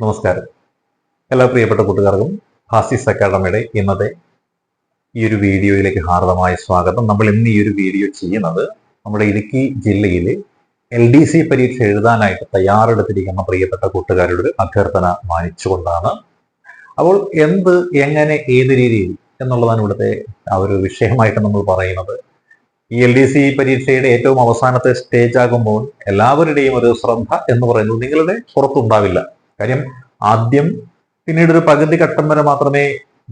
നമസ്കാരം. എല്ലാ പ്രിയപ്പെട്ട കൂട്ടുകാർക്കും ഹാസിസ് അക്കാഡമിയുടെ ഇന്നത്തെ ഈ ഒരു വീഡിയോയിലേക്ക് ഹാർദമായ സ്വാഗതം. നമ്മൾ ഇന്ന് ഈ ഒരു വീഡിയോ ചെയ്യുന്നത് നമ്മുടെ ഇടുക്കി ജില്ലയിലെ എൽ ഡി സി പരീക്ഷ എഴുതാനായിട്ട് തയ്യാറെടുത്തിരിക്കുന്ന പ്രിയപ്പെട്ട കൂട്ടുകാരുടെ ഒരു അഭ്യർത്ഥന മാനിച്ചുകൊണ്ടാണ് അപ്പോൾ എന്ത് എങ്ങനെ ഏത് രീതിയിൽ എന്നുള്ളതാണ് ഇവിടുത്തെ ആ ഒരു വിഷയമായിട്ട് നമ്മൾ പറയുന്നത്. ഈ എൽ ഡി സി പരീക്ഷയുടെ ഏറ്റവും അവസാനത്തെ സ്റ്റേജ് ആകുമ്പോൾ എല്ലാവരുടെയും ഒരു ശ്രദ്ധ എന്ന് പറയുന്നത് നിങ്ങളുടെ പുറത്തുണ്ടാവില്ല. കാര്യം ആദ്യം പിന്നീട് ഒരു പകുതി ഘട്ടം വരെ മാത്രമേ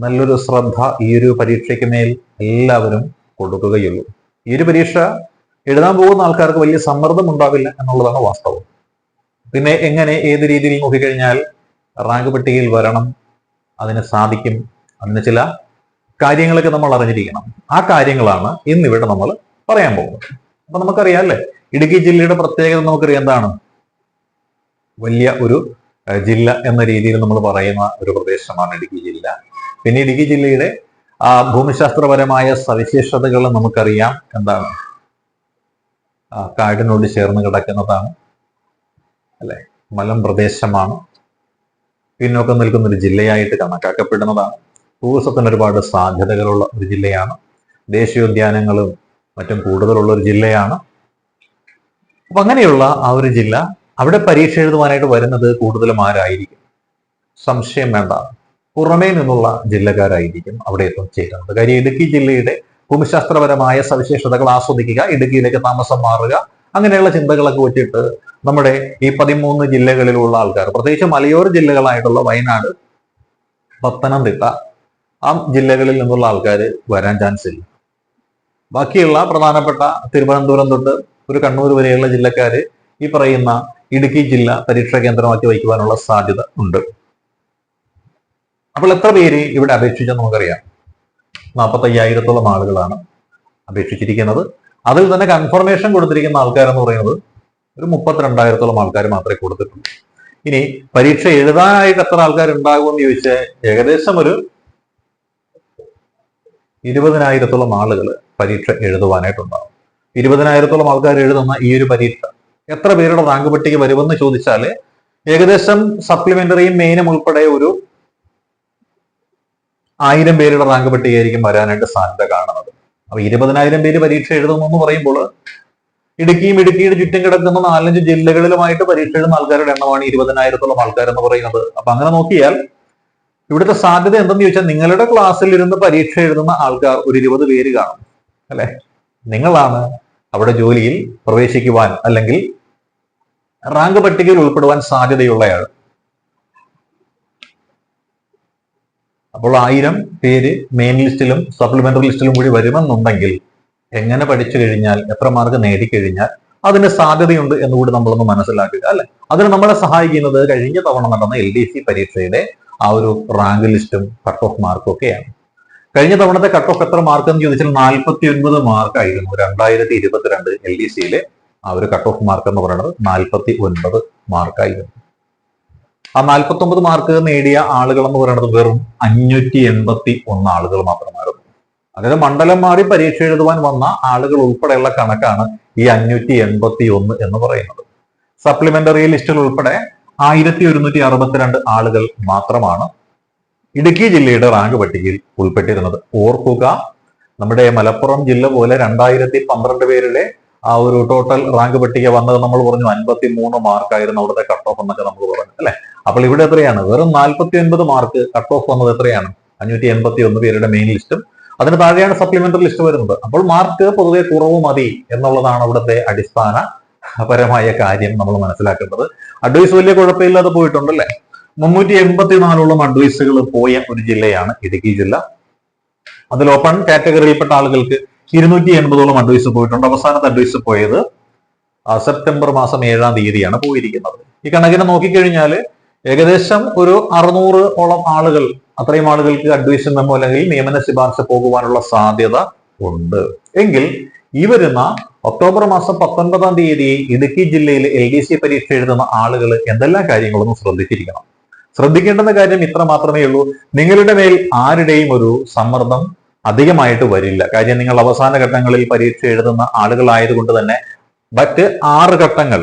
നല്ലൊരു ശ്രദ്ധ ഈ ഒരു പരീക്ഷയ്ക്ക് മേൽ എല്ലാവരും കൊടുക്കുകയുള്ളൂ. ഈ ഒരു പരീക്ഷ എഴുതാൻ പോകുന്ന ആൾക്കാർക്ക് വലിയ സമ്മർദ്ദം ഉണ്ടാവില്ല എന്നുള്ളതാണ് വാസ്തവം. പിന്നെ എങ്ങനെ ഏത് രീതിയിൽ നോക്കിക്കഴിഞ്ഞാൽ റാങ്ക് പട്ടികയിൽ വരണം അതിന് സാധിക്കും അതിന് ചില കാര്യങ്ങളൊക്കെ നമ്മൾ അറിഞ്ഞിരിക്കണം. ആ കാര്യങ്ങളാണ് ഇന്നിവിടെ നമ്മൾ പറയാൻ പോകുന്നത്. അപ്പൊ നമുക്കറിയാം അല്ലേ? ഇടുക്കി ജില്ലയുടെ പ്രത്യേകത നമുക്കറിയാം എന്താണ്? വലിയ ഒരു ജില്ല എന്ന രീതിയിൽ നമ്മൾ പറയുന്ന ഒരു പ്രദേശമാണ് ഇടുക്കി ജില്ല. പിന്നെ ഇടുക്കി ജില്ലയുടെ ഭൂമിശാസ്ത്രപരമായ സവിശേഷതകൾ നമുക്കറിയാം. എന്താണ്? കാടിനോട് ചേർന്ന് കിടക്കുന്നതാണ്. അല്ലെ? മലം പ്രദേശമാണ്. പിന്നോക്കം നിൽക്കുന്ന ഒരു ജില്ലയായിട്ട് കണക്കാക്കപ്പെടുന്നതാണ്. ടൂറിസത്തിന് ഒരുപാട് സാധ്യതകളുള്ള ഒരു ജില്ലയാണ്. ദേശീയോദ്യാനങ്ങളും മറ്റും കൂടുതലുള്ള ഒരു ജില്ലയാണ്. അപ്പൊ അങ്ങനെയുള്ള ആ ഒരു ജില്ല അവിടെ പരീക്ഷ എഴുതുവാനായിട്ട് വരുന്നത് കൂടുതലും ആരായിരിക്കും? സംശയം വേണ്ട. പുറമേ നിന്നുള്ള ജില്ലക്കാരായിരിക്കും അവിടെ എത്തും ചേരുന്നത് കാര്യം ഇടുക്കി ജില്ലയുടെ ഭൂമിശാസ്ത്രപരമായ സവിശേഷതകൾ ആസ്വദിക്കുക ഇടുക്കിയിലേക്ക് താമസം മാറുക അങ്ങനെയുള്ള ചിന്തകളൊക്കെ വെച്ചിട്ട് നമ്മുടെ ഈ പതിമൂന്ന് ജില്ലകളിലുള്ള ആൾക്കാർ പ്രത്യേകിച്ച് മലയോര ജില്ലകളായിട്ടുള്ള വയനാട് പത്തനംതിട്ട ആ ജില്ലകളിൽ നിന്നുള്ള ആൾക്കാർ വരാൻ ചാൻസ് ഇല്ല. ബാക്കിയുള്ള പ്രധാനപ്പെട്ട തിരുവനന്തപുരം തൊട്ട് ഒരു കണ്ണൂർ വരെയുള്ള ജില്ലക്കാര് ഈ പറയുന്ന ഇടുക്കി ജില്ല പരീക്ഷാ കേന്ദ്രമാക്കി വയ്ക്കുവാനുള്ള സാധ്യത ഉണ്ട്. അപ്പോൾ എത്ര പേര് ഇവിടെ അപേക്ഷിച്ചെന്ന് നമുക്കറിയാം. നാൽപ്പത്തി അയ്യായിരത്തോളം ആളുകളാണ് അപേക്ഷിച്ചിരിക്കുന്നത്. അതിൽ തന്നെ കൺഫർമേഷൻ കൊടുത്തിരിക്കുന്ന ആൾക്കാരെന്ന് പറയുന്നത് ഒരു മുപ്പത്തിരണ്ടായിരത്തോളം ആൾക്കാർ മാത്രമേ കൊടുത്തിട്ടുള്ളൂ. ഇനി പരീക്ഷ എഴുതാനായിട്ട് എത്ര ആൾക്കാർ ഉണ്ടാകുമെന്ന് ചോദിച്ചാൽ ഏകദേശം ഒരു ഇരുപതിനായിരത്തോളം ആളുകൾ പരീക്ഷ എഴുതുവാനായിട്ടുണ്ടാകും. ഇരുപതിനായിരത്തോളം ആൾക്കാർ എഴുതുന്ന ഈ ഒരു പരീക്ഷ എത്ര പേരുടെ റാങ്ക് പട്ടിക വരുമെന്ന് ചോദിച്ചാൽ ഏകദേശം സപ്ലിമെന്ററിയും മെയിനും ഉൾപ്പെടെ ഒരു ആയിരം പേരുടെ റാങ്ക് പട്ടികയായിരിക്കും വരാനായിട്ട് സാധ്യത കാണുന്നത്. അപ്പൊ ഇരുപതിനായിരം പേര് പരീക്ഷ എഴുതുന്നു എന്ന് പറയുമ്പോൾ ഇടുക്കിയും ഇടുക്കിയുടെ ചുറ്റും കിടക്കുന്ന നാലഞ്ച് ജില്ലകളിലുമായിട്ട് പരീക്ഷ എഴുതുന്ന ആൾക്കാരുടെ എണ്ണമാണ് ഇരുപതിനായിരത്തോളം ആൾക്കാർ എന്ന് പറയുന്നത്. അപ്പൊ അങ്ങനെ നോക്കിയാൽ ഇവിടുത്തെ സാധ്യത എന്തെന്ന് ചോദിച്ചാൽ നിങ്ങളുടെ ക്ലാസ്സിൽ ഇരുന്ന് പരീക്ഷ എഴുതുന്ന ആൾക്കാർ ഒരു ഇരുപത് പേര് കാണും. അല്ലെ? നിങ്ങളാണ് അവിടെ ജോലിയിൽ പ്രവേശിക്കുവാൻ അല്ലെങ്കിൽ റാങ്ക് പട്ടികയിൽ ഉൾപ്പെടുവാൻ സാധ്യതയുള്ളയാൾ. അപ്പോൾ ആയിരം പേര് മെയിൻ ലിസ്റ്റിലും സപ്ലിമെന്ററി ലിസ്റ്റിലും കൂടി വരുമെന്നുണ്ടെങ്കിൽ എങ്ങനെ പഠിച്ചു കഴിഞ്ഞാൽ എത്ര മാർക്ക് നേടിക്കഴിഞ്ഞാൽ അതിന് സാധ്യതയുണ്ട് എന്ന് കൂടി നമ്മളൊന്ന് മനസ്സിലാക്കുക അല്ലെ? അതിന് നമ്മളെ സഹായിക്കുന്നത് കഴിഞ്ഞ തവണ നടന്ന എൽ ഡി സി പരീക്ഷയുടെ ആ ഒരു റാങ്ക് ലിസ്റ്റും കട്ട് ഓഫ് മാർക്കും ഒക്കെയാണ്. കഴിഞ്ഞ തവണത്തെ കട്ട് ഓഫ് എത്ര മാർക്ക് എന്ന് ചോദിച്ചാൽ നാൽപ്പത്തി ഒൻപത് മാർക്കായിരുന്നു രണ്ടായിരത്തി ഇരുപത്തിരണ്ട് എൽ ഡി സിയിലെ ആ ഒരു കട്ട് ഓഫ് മാർക്ക് എന്ന് പറയുന്നത് നാൽപ്പത്തി ഒൻപത് മാർക്കായിരുന്നു ആ നാൽപ്പത്തി ഒമ്പത് മാർക്ക് നേടിയ ആളുകൾ എന്ന് പറയുന്നത് വെറും അഞ്ഞൂറ്റി എൺപത്തി ഒന്ന് ആളുകൾ മാത്രമായിരുന്നു. അതായത് മണ്ഡലം മാറി പരീക്ഷ എഴുതുവാൻ വന്ന ആളുകൾ ഉൾപ്പെടെയുള്ള കണക്കാണ് ഈ അഞ്ഞൂറ്റി എൺപത്തി ഒന്ന് എന്ന് പറയുന്നത്. സപ്ലിമെന്ററി ലിസ്റ്റിൽ ഉൾപ്പെടെ ആയിരത്തി ഒരുന്നൂറ്റി അറുപത്തിരണ്ട് ആളുകൾ മാത്രമാണ് ഇടുക്കി ജില്ലയുടെ റാങ്ക് പട്ടികയിൽ ഉൾപ്പെട്ടിരുന്നത്. ഓർക്കുക നമ്മുടെ മലപ്പുറം ജില്ല പോലെ രണ്ടായിരത്തി പന്ത്രണ്ട് പേരുടെ ആ ഒരു ടോട്ടൽ റാങ്ക് പട്ടിക വന്നത് നമ്മൾ പറഞ്ഞു അൻപത്തി മൂന്ന് മാർക്കായിരുന്നു അവിടുത്തെ കട്ട് ഓഫ് എന്നൊക്കെ നമുക്ക് പറഞ്ഞു അല്ലെ? അപ്പോൾ ഇവിടെ എത്രയാണ്? വെറും നാൽപ്പത്തി ഒൻപത് മാർക്ക് കട്ട് ഓഫ് വന്നത് എത്രയാണ്? അഞ്ഞൂറ്റി എൺപത്തി ഒന്ന് പേരുടെ മെയിൻ ലിസ്റ്റും അതിന് താഴെയാണ് സപ്ലിമെന്ററി ലിസ്റ്റ് വരുന്നത്. അപ്പോൾ മാർക്ക് പൊതുവെ കുറവ് മതി എന്നുള്ളതാണ് അവിടുത്തെ അടിസ്ഥാന പരമായ കാര്യം നമ്മൾ മനസ്സിലാക്കേണ്ടത്. അഡ്വൈസ് വലിയ കുഴപ്പമില്ലാതെ പോയിട്ടുണ്ടല്ലേ മുന്നൂറ്റി എൺപത്തിനാലോളം അഡ്വൈസുകൾ പോയ ഒരു ജില്ലയാണ് ഇടുക്കി ജില്ല. അതിൽ ഓപ്പൺ കാറ്റഗറിയിൽപ്പെട്ട ആളുകൾക്ക് ഇരുന്നൂറ്റി എൺപതോളം അഡ്വൈസ് പോയിട്ടുണ്ട്. അവസാനത്തെ അഡ്വൈസ് പോയത് സെപ്റ്റംബർ മാസം ഏഴാം തീയതിയാണ് പോയിരിക്കുന്നത്. ഈ കണക്കിനെ നോക്കിക്കഴിഞ്ഞാൽ ഏകദേശം ഒരു അറുന്നൂറ് ഓളം ആളുകൾ അത്രയും ആളുകൾക്ക് അഡ്വൈസ് മെമ്മോ അല്ലെങ്കിൽ നിയമന ശുപാർശ പോകുവാനുള്ള സാധ്യത ഉണ്ട്. എങ്കിൽ ഈ വരുന്ന ഒക്ടോബർ മാസം പത്തൊൻപതാം തീയതി ഇടുക്കി ജില്ലയിൽ എൽ ഡി സി പരീക്ഷ എഴുതുന്ന ആളുകൾ എന്തെല്ലാം കാര്യങ്ങളൊന്നും ശ്രദ്ധിച്ചിരിക്കണം. ശ്രദ്ധിക്കേണ്ടുന്ന കാര്യം ഇത്ര മാത്രമേ ഉള്ളൂ. നിങ്ങളുടെ മേൽ ആരുടെയും ഒരു സമ്മർദ്ദം അധികമായിട്ട് വരില്ല. കാര്യം നിങ്ങൾ അവസാന ഘട്ടങ്ങളിൽ പരീക്ഷ എഴുതുന്ന ആളുകളായതുകൊണ്ട് തന്നെ മറ്റ് ആറ് ഘട്ടങ്ങൾ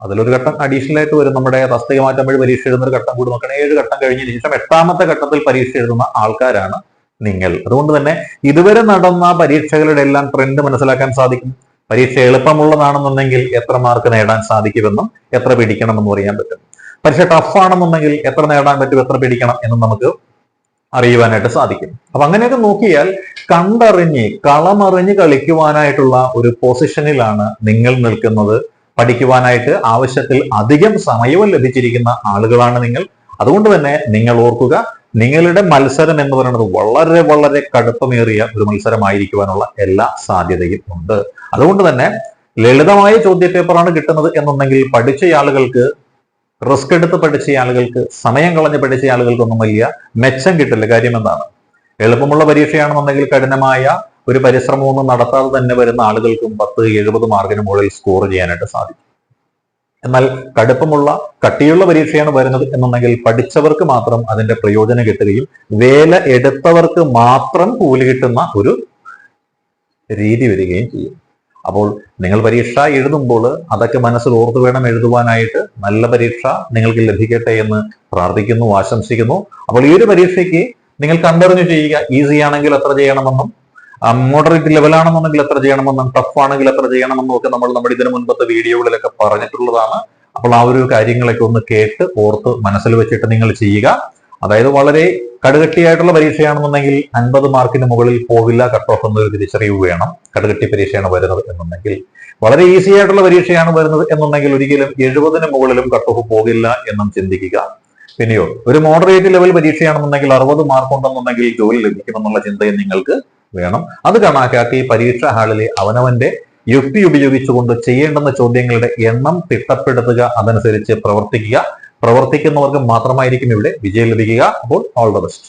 അതിലൊരു ഘട്ടം അഡീഷണൽ ആയിട്ട് വരും. നമ്മുടെ തസ്തിക മാറ്റം വഴി പരീക്ഷ എഴുതുന്ന ഒരു ഘട്ടം കൂടി നോക്കണം. ഏഴ് ഘട്ടം കഴിഞ്ഞതിന് ശേഷം എട്ടാമത്തെ ഘട്ടത്തിൽ പരീക്ഷ എഴുതുന്ന ആൾക്കാരാണ് നിങ്ങൾ. അതുകൊണ്ട് തന്നെ ഇതുവരെ നടന്ന പരീക്ഷകളുടെ എല്ലാം ട്രെൻഡ് മനസ്സിലാക്കാൻ സാധിക്കും. പരീക്ഷ എളുപ്പമുള്ളതാണെന്നുണ്ടെങ്കിൽ എത്ര മാർക്ക് നേടാൻ സാധിക്കുമെന്നും എത്ര പിടിക്കണമെന്നും അറിയാൻ പറ്റും. പരീക്ഷ ടഫ് ആണെന്നുണ്ടെങ്കിൽ എത്ര നേടാൻ പറ്റും എത്ര പിടിക്കണം എന്ന് നമുക്ക് അറിയുവാനായിട്ട് സാധിക്കും. അപ്പൊ അങ്ങനെയൊക്കെ നോക്കിയാൽ കണ്ടറിഞ്ഞ് കളമറിഞ്ഞ് കളിക്കുവാനായിട്ടുള്ള ഒരു പൊസിഷനിലാണ് നിങ്ങൾ നിൽക്കുന്നത്. പഠിക്കുവാനായിട്ട് ആവശ്യത്തിൽ അധികം സമയവും ലഭിച്ചിരിക്കുന്ന ആളുകളാണ് നിങ്ങൾ. അതുകൊണ്ട് തന്നെ നിങ്ങൾ ഓർക്കുക നിങ്ങളുടെ മത്സരം എന്ന് പറയുന്നത് വളരെ വളരെ കടുപ്പമേറിയ ഒരു മത്സരമായിരിക്കുവാനുള്ള എല്ലാ സാധ്യതയും ഉണ്ട്. അതുകൊണ്ട് തന്നെ ലളിതമായ ചോദ്യപേപ്പറാണ് കിട്ടുന്നത് എന്നുണ്ടെങ്കിൽ പഠിച്ച ആളുകൾക്ക് റിസ്ക് എടുത്ത് പഠിച്ച ആളുകൾക്ക് സമയം കളഞ്ഞ് പഠിച്ച ആളുകൾക്കൊന്നും വലിയ മെച്ചം കിട്ടില്ല. കാര്യം എന്താണ്? എളുപ്പമുള്ള പരീക്ഷയാണെന്നുണ്ടെങ്കിൽ കഠിനമായ ഒരു പരിശ്രമമൊന്നും നടത്താതെ തന്നെ വരുന്ന ആളുകൾക്കും പത്ത് എഴുപത് മാർക്കിന് മുകളിൽ സ്കോർ ചെയ്യാനായിട്ട് സാധിക്കും. എന്നാൽ കടുപ്പമുള്ള കട്ടിയുള്ള പരീക്ഷയാണ് വരുന്നത് എന്നുണ്ടെങ്കിൽ പഠിച്ചവർക്ക് മാത്രം അതിന്റെ പ്രയോജനം കിട്ടുകയും വേല എടുത്തവർക്ക് മാത്രം കൂലി കിട്ടുന്ന ഒരു രീതി വരികയും ചെയ്യും. അപ്പോൾ നിങ്ങൾ പരീക്ഷ എഴുതുമ്പോൾ അതൊക്കെ മനസ്സിൽ ഓർത്ത് വേണം എഴുതുവാനായിട്ട്. നല്ല പരീക്ഷ നിങ്ങൾക്ക് ലഭിക്കട്ടെ എന്ന് പ്രാർത്ഥിക്കുന്നു ആശംസിക്കുന്നു. അപ്പോൾ ഈ ഒരു പരീക്ഷയ്ക്ക് നിങ്ങൾ കണ്ടറിഞ്ഞു ചെയ്യുക ഈസി ആണെങ്കിൽ എത്ര ചെയ്യണമെന്നും മോഡറേറ്റ് ലെവലാണെന്നുണ്ടെങ്കിൽ എത്ര ചെയ്യണമെന്നും ടഫ് ആണെങ്കിൽ എത്ര ചെയ്യണമെന്നും ഒക്കെ നമ്മൾ നമ്മുടെ ഇതിനു മുൻപത്തെ വീഡിയോകളിലൊക്കെ പറഞ്ഞിട്ടുള്ളതാണ്. അപ്പോൾ ആ ഒരു കാര്യങ്ങളൊക്കെ ഒന്ന് കേട്ട് ഓർത്ത് മനസ്സിൽ വെച്ചിട്ട് നിങ്ങൾ ചെയ്യുക. അതായത് വളരെ കടുകട്ടിയായിട്ടുള്ള പരീക്ഷയാണെന്നുണ്ടെങ്കിൽ അൻപത് മാർക്കിന് മുകളിൽ പോകില്ല കട്ട് ഓഫ് എന്നൊരു തിരിച്ചറിവ് വേണം. കടുകട്ടി പരീക്ഷയാണ് വരുന്നത് എന്നുണ്ടെങ്കിൽ. വളരെ ഈസി ആയിട്ടുള്ള പരീക്ഷയാണ് വരുന്നത് എന്നുണ്ടെങ്കിൽ ഒരിക്കലും എഴുപതിന് മുകളിലും കട്ട് ഓഫ് പോകില്ല എന്നും ചിന്തിക്കുക. പിന്നെയോ ഒരു മോഡറേറ്റ് ലെവൽ പരീക്ഷയാണെന്നുണ്ടെങ്കിൽ അറുപത് മാർക്ക് ഉണ്ടെന്നുണ്ടെങ്കിൽ ജോലി ലഭിക്കുമെന്നുള്ള ചിന്തയും നിങ്ങൾക്ക് വേണം. അത് കണക്കാക്കി പരീക്ഷാ ഹാളിലെ അവനവന്റെ യുക്തി ഉപയോഗിച്ചുകൊണ്ട് ചെയ്യേണ്ടുന്ന ചോദ്യങ്ങളുടെ എണ്ണം തിട്ടപ്പെടുത്തുക അതനുസരിച്ച് പ്രവർത്തിക്കുക. പ്രവർത്തിക്കുന്നവർക്ക് മാത്രമായിരിക്കും ഇവിടെ വിജയം ലഭിക്കുക. അപ്പോൾ ഓൾ ദ ബെസ്റ്റ്